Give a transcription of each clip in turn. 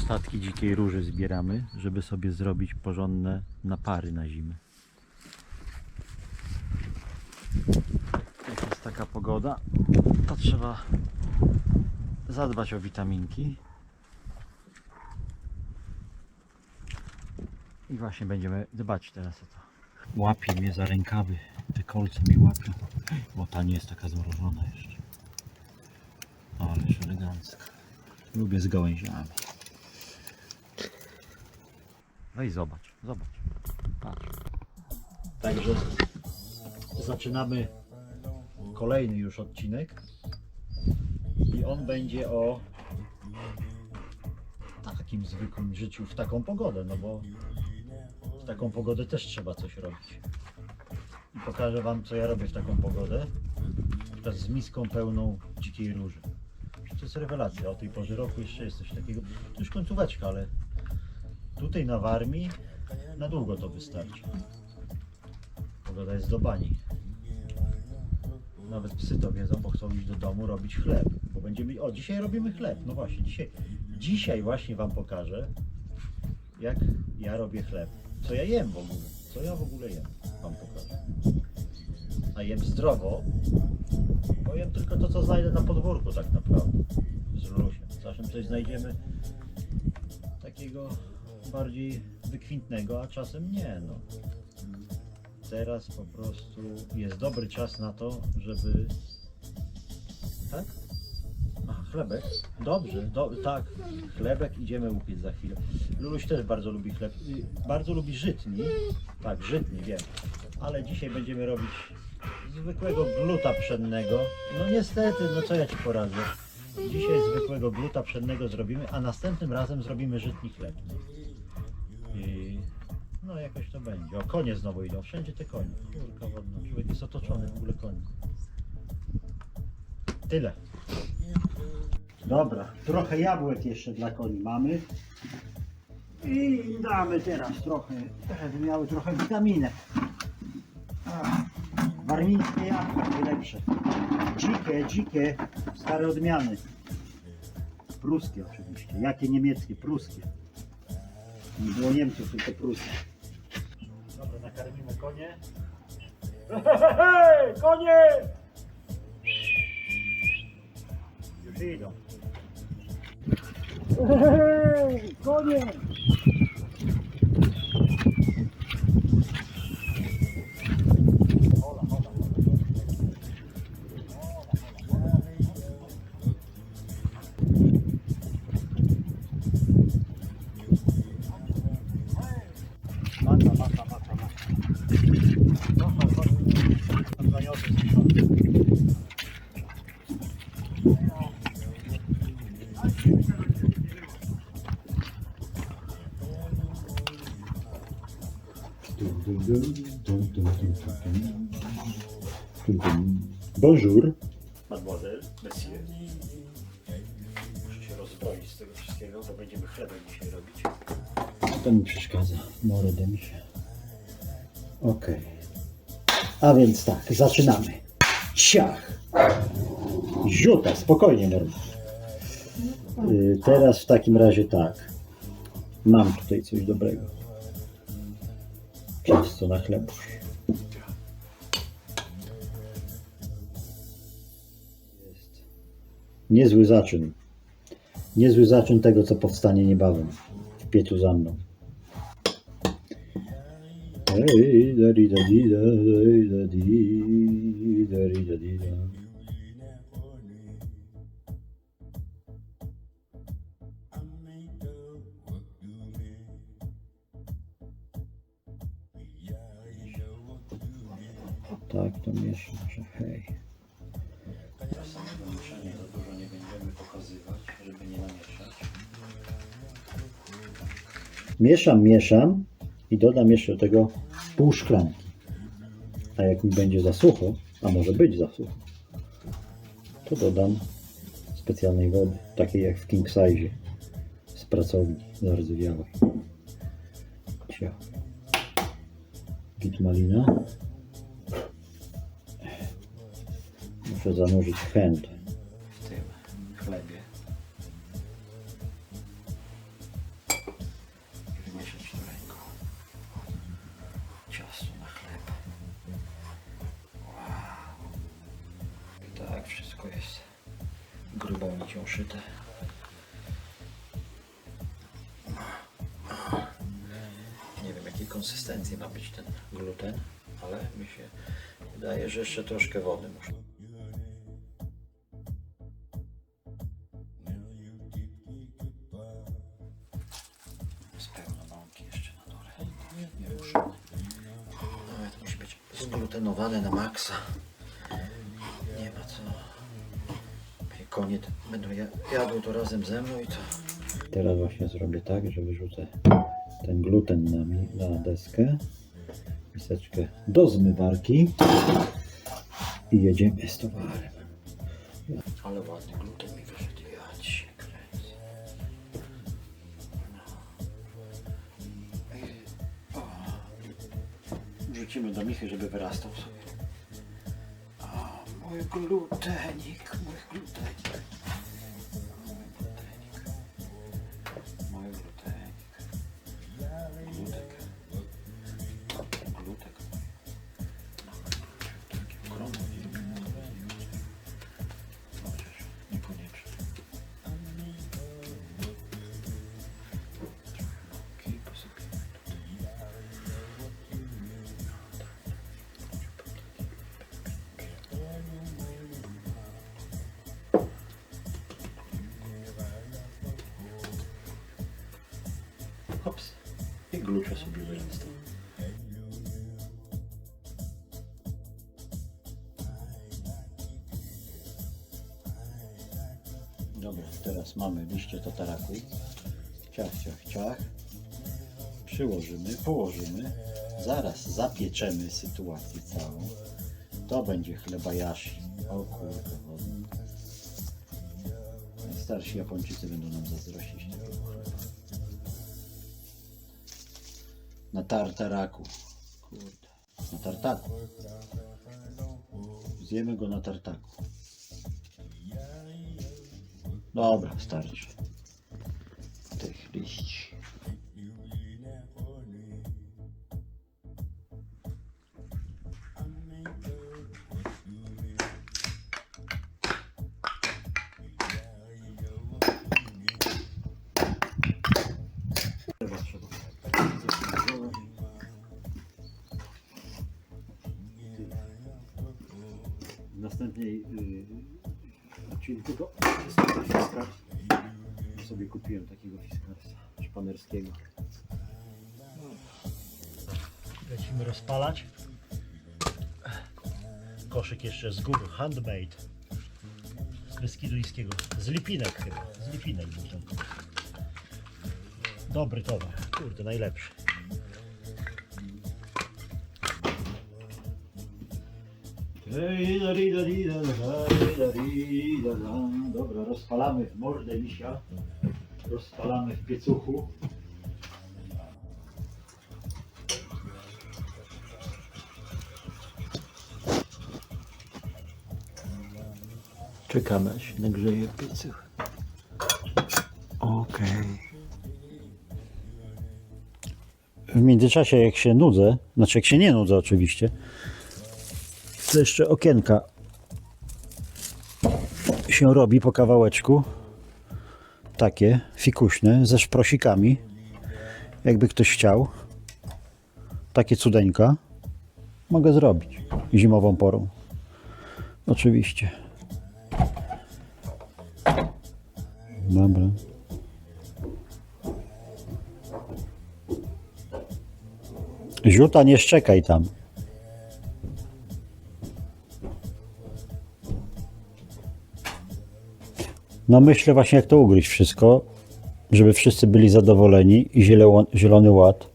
Ostatki dzikiej róży zbieramy, żeby sobie zrobić porządne napary na zimę. Jak jest taka pogoda, to trzeba zadbać o witaminki. I właśnie będziemy dbać teraz o to. Łapie mnie za rękawy, te kolce mi łapią, bo ta nie jest taka zmrożona jeszcze. Ależ elegancka. Lubię z gałęziami. Weź zobacz, zobacz. Patrz. Także zaczynamy kolejny już odcinek i on będzie o takim zwykłym życiu w taką pogodę, no bo w taką pogodę też trzeba coś robić. I pokażę Wam, co ja robię w taką pogodę. Przykład z miską pełną dzikiej róży. To jest rewelacja. O tej porze roku jeszcze jest coś takiego. To już końcóweczka, ale tutaj na Warmii na długo to wystarczy. Pogoda jest do bani. Nawet psy to wiedzą, bo chcą iść do domu robić chleb. Bo będziemy. O, dzisiaj robimy chleb. No właśnie, dzisiaj, dzisiaj właśnie Wam pokażę, jak ja robię chleb. Co ja jem w ogóle. Co ja w ogóle jem. Wam pokażę. A jem zdrowo, bo jem tylko to, co znajdę na podwórku tak naprawdę. Z Lulusiem. Czasem coś znajdziemy takiego bardziej wykwintnego, a czasem nie. No. Teraz po prostu jest dobry czas na to, żeby... Tak? Aha, chlebek. Dobrze, do, tak. Chlebek idziemy upiec za chwilę. Luluś też bardzo lubi chleb. Y, Bardzo lubi żytni. Tak, żytni, wiem. Ale dzisiaj będziemy robić zwykłego gluta pszennego. No niestety, no co ja ci poradzę. Dzisiaj zwykłego gluta pszennego zrobimy, a następnym razem zrobimy żytni chleb. I no jakoś to będzie. O, konie znowu idą. Wszędzie te konie. Kurka wodna. Człowiek jest otoczony w ogóle koni. Tyle. Dobra, trochę jabłek jeszcze dla koni mamy. I damy teraz trochę, żeby miały trochę witaminek. A, Warmińskie jabłka najlepsze. Dzikie, dzikie, stare odmiany. Pruskie oczywiście. Jakie niemieckie? Pruskie. Nie było Niemców, tylko pruskie. Dobra, nakarmimy konie. Konie! Już idą. Konie! Bonjour. Mademoiselle, monsieur. Muszę się rozbroić z tego wszystkiego, bo będziemy chlebek dzisiaj robić. To mi przeszkadza, morodę mi się. Okej. A więc tak, zaczynamy. Ciach. Ziuta, spokojnie Norma. Y, teraz w takim razie tak. Mam tutaj coś dobrego. Co na chlebusz. Jest niezły zaczyn. Niezły zaczyn tego, co powstanie niebawem w piecu za mną. Tak, to mieszam, że hej. Samego mieszania za dużo nie będziemy pokazywać, żeby nie namieszać. Mieszam, mieszam i dodam jeszcze do tego pół szklanki. A jak mi będzie za sucho, a może być za sucho, to dodam specjalnej wody, takiej jak w king size z pracowni zardzewiałej. Cia. Git malina. Muszę zanurzyć chęt wszystko jest grubą nicią szyte. Nie wiem jakiej konsystencji ma być ten gluten, ale mi się wydaje, że jeszcze troszkę wody muszę. Mąki jeszcze na dole. Nawet musi być zglutenowane na maksa. Konie będą ja- jadły to razem ze mną i to. Teraz właśnie zrobię tak, że wyrzucę ten gluten na, na deskę. Miseczkę do zmywarki i jedziemy z towarem. Ale ładny gluten mi wyszedł. Ja ci. No. Wrzucimy do michy, żeby wyrastał sobie. O, mój glutenik. Hops. I glucze sobie wyrasta. Dobra, teraz mamy liście tataraku. Ciach, ciach, ciach. Przyłożymy, położymy. Zaraz zapieczemy sytuację całą. To będzie chleba jashi. O kurde, wodny. Starsi Japończycy będą nam zazdrościć takiego chleba. Na tartaraku. Kurde. Na tartaku. Zjemy go na tartaku. Dobra, starczy. Tych liści. Następnej jest taki fiskars. Sobie kupiłem takiego fiskarsa szpanerskiego. Lecimy rozpalać. Koszyk jeszcze z góry, handmade. Z Beskiduńskiego. Z Lipinek chyba. Z Lipinek. Dobry towar. Kurde, najlepszy. Dobra, rozpalamy w mordę misia. Rozpalamy w piecuchu. Czekamy aż się nagrzeje piecuch. Okej. W międzyczasie jak się nudzę, znaczy jak się nie nudzę oczywiście, to jeszcze okienka się robi po kawałeczku. Takie fikuśne, ze szprosikami. Jakby ktoś chciał. Takie cudeńka. Mogę zrobić zimową porą. Oczywiście. Dobra. Ziuta, nie szczekaj tam. No myślę właśnie jak to ugryźć wszystko, żeby wszyscy byli zadowoleni i zielo- zielony ład,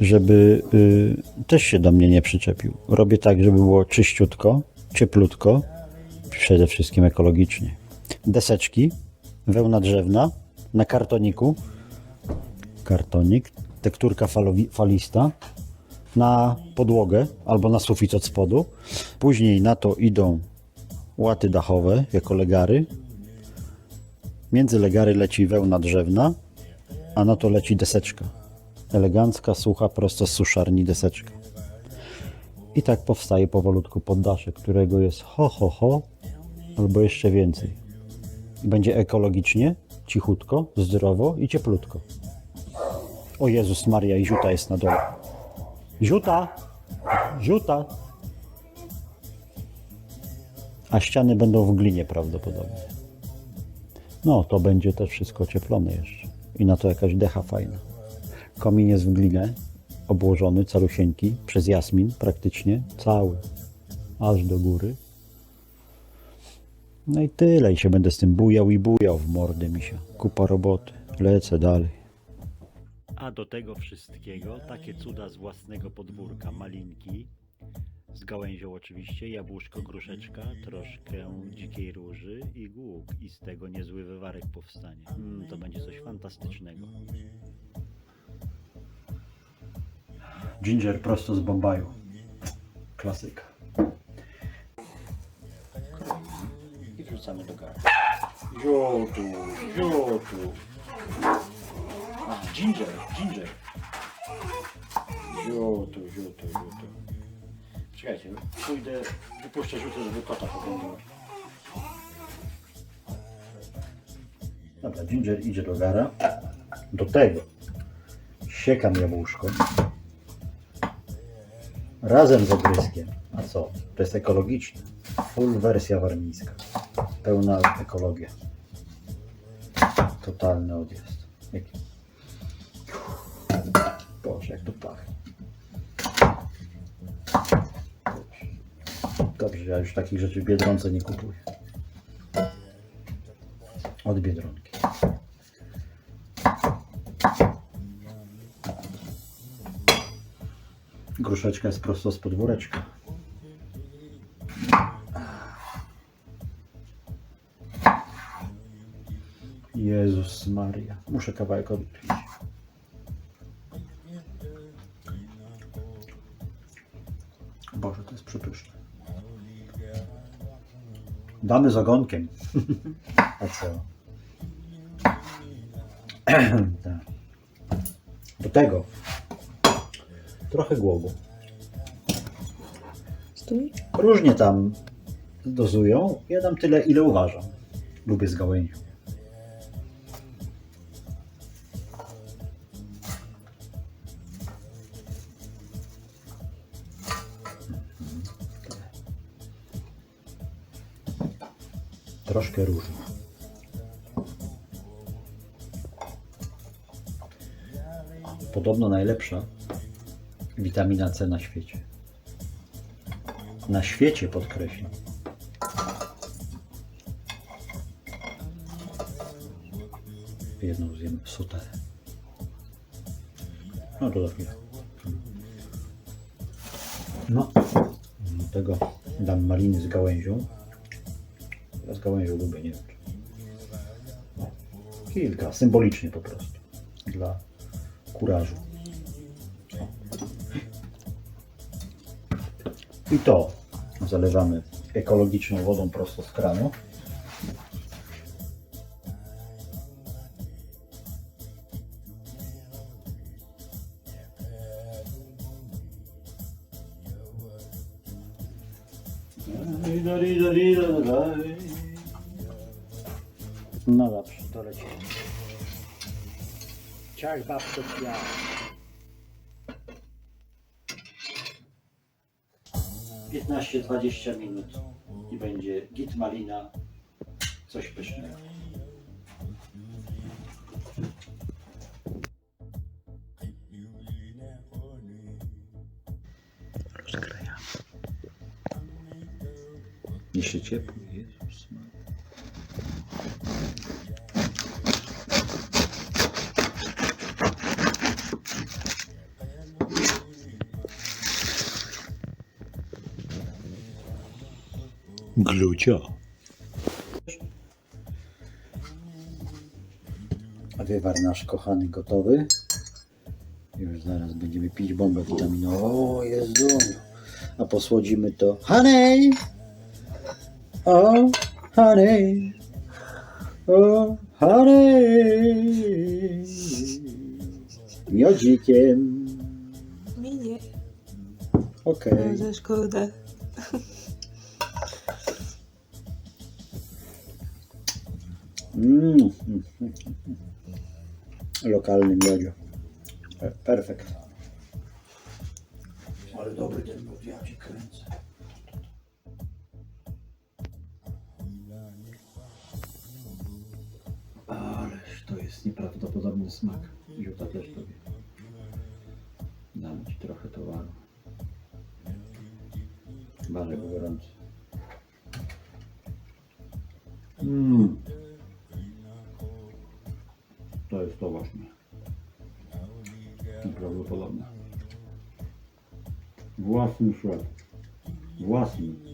żeby y, też się do mnie nie przyczepił. Robię tak, żeby było czyściutko, cieplutko, przede wszystkim ekologicznie. Deseczki, wełna drzewna na kartoniku, kartonik, tekturka falowi- falista na podłogę albo na sufit od spodu. Później na to idą łaty dachowe jako legary. Między legary leci wełna drzewna, a na to leci deseczka. Elegancka, sucha, prosto z suszarni deseczka. I tak powstaje powolutku poddaszek, którego jest ho, ho, ho, albo jeszcze więcej. Będzie ekologicznie, cichutko, zdrowo i cieplutko. O Jezus Maria, i ziuta jest na dole. Ziuta! Ziuta! A ściany będą w glinie prawdopodobnie. No, to będzie też wszystko cieplone jeszcze. I na to jakaś decha fajna. Komin jest w glinę, obłożony, calusieńki, przez jasmin praktycznie, cały, aż do góry. No i tyle, i się będę z tym bujał i bujał w mordę mi się. Kupa roboty, lecę dalej. A do tego wszystkiego takie cuda z własnego podwórka, malinki, z gałęzią oczywiście, jabłuszko, gruszeczka, troszkę dzikiej róży i głuk. I z tego niezły wywarek powstanie. Mm, to będzie coś fantastycznego. Ginger prosto z Bombaju. Klasyka. I wrzucamy do garnka. Ziotu, ziotu. A, ginger, ginger. Ziotu, ziotu, ziotu. Czekajcie, pójdę, wypuszczę rzutę, żeby kota poglądał. Dobra, ginger idzie do gara. Do tego siekam jabłuszko razem z ogryskiem. A co? To jest ekologiczne. Full wersja warmińska. Pełna ekologia. Totalny odjazd. Jak... Boże, jak to pachnie. Dobrze, ja już takich rzeczy w Biedronce nie kupuję. Od Biedronki. Gruszeczka jest prosto z podwóreczka. Jezus Maria. Muszę kawałek odpić. Damy z ogonkiem. A co? Tak. Do tego trochę. Stój. Różnie tam dozują. Ja dam tyle, ile uważam. Lubię z gałęzią. Troszkę różnie. Podobno najlepsza witamina C na świecie. Na świecie podkreślam. Jedną zjemy sutę. No to chwilę. No, do tego dam maliny z gałęzią. Gałęzią lubię, nie wiem. kilka, symbolicznie po prostu. Dla kurażu. I to zalewamy ekologiczną wodą prosto z kranu. Babko śmiała. Piętnaście, dwadzieścia minut i będzie git malina, coś pysznego. Jeszcze ciepło, Glucio. A wywar nasz kochany gotowy. Już zaraz będziemy pić bombę witaminową. O Jezu. A posłodzimy to honey. O, honey. O, honey. Miodzikiem. Mi nie. Okej. Że szkoda. Mm. Lokalny miodzio. Pe- Perfekt. Ale dobry ten miód, ja cię kręcę. Ależ to jest nieprawdopodobny smak. Juta też tobie. Dam ci trochę towaru. Bardzo gorący. Mm. To właśnie. Nieprawdopodobne. Własny szlak. Własny.